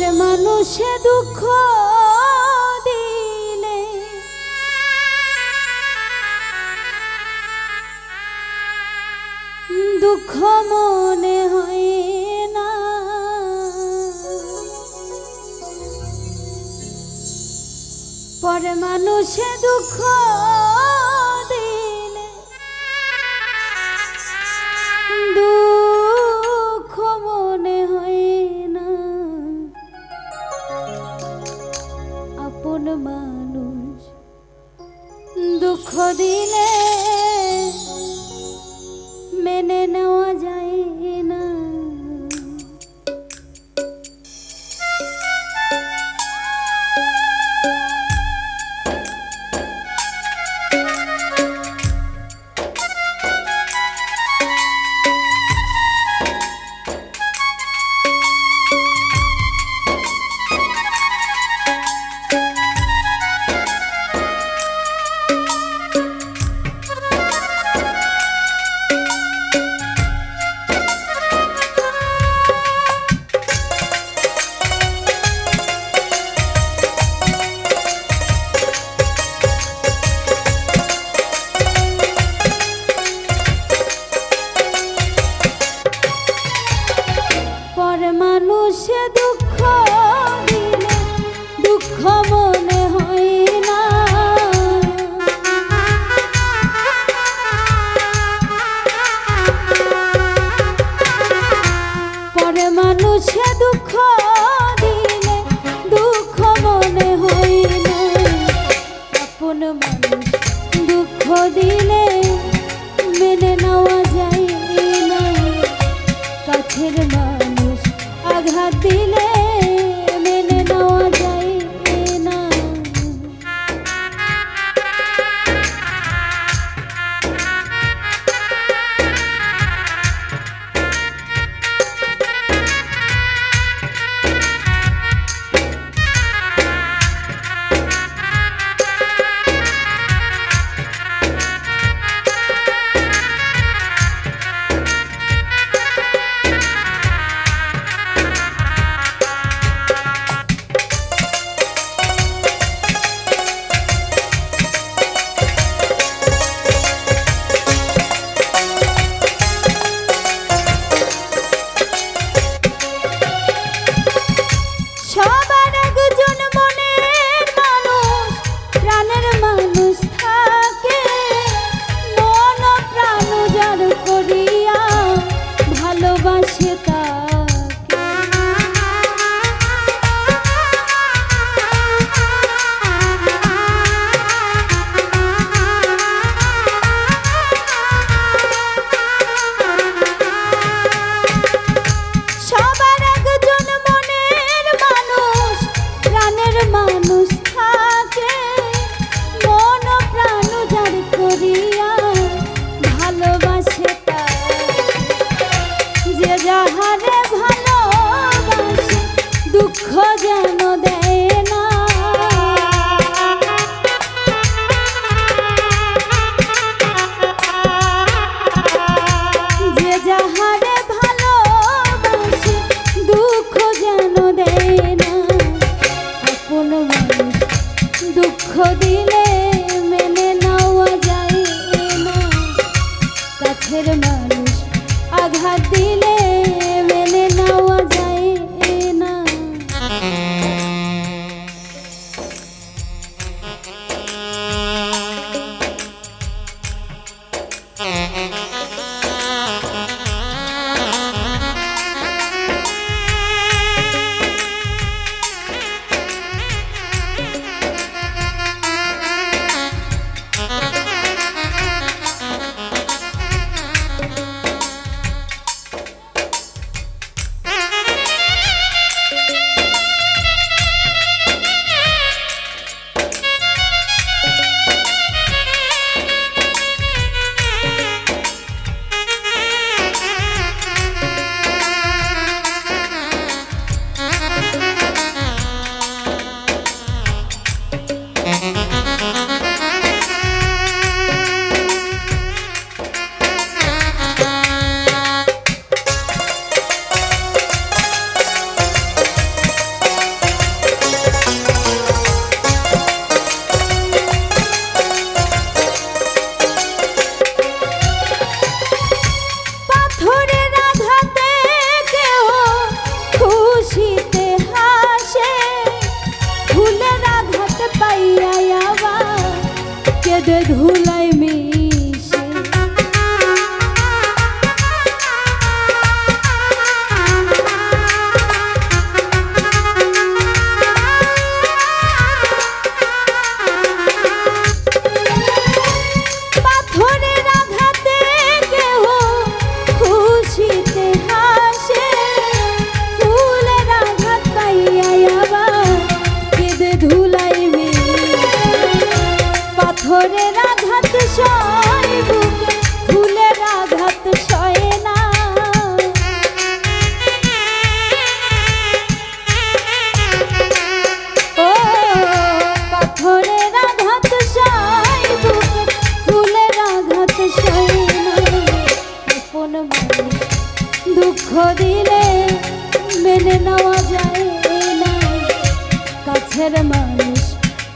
আর মানুষে দুঃখ দিলে। দুঃখ মনে হয় পরে মানুষে দুঃখ মানুষ। দুঃখ দিলে মেনে নেওয়া যায় সে দুঃখ দিলে দুঃখ মন অনেকজন কেঁদে ধুলাই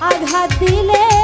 আঘাত দিলে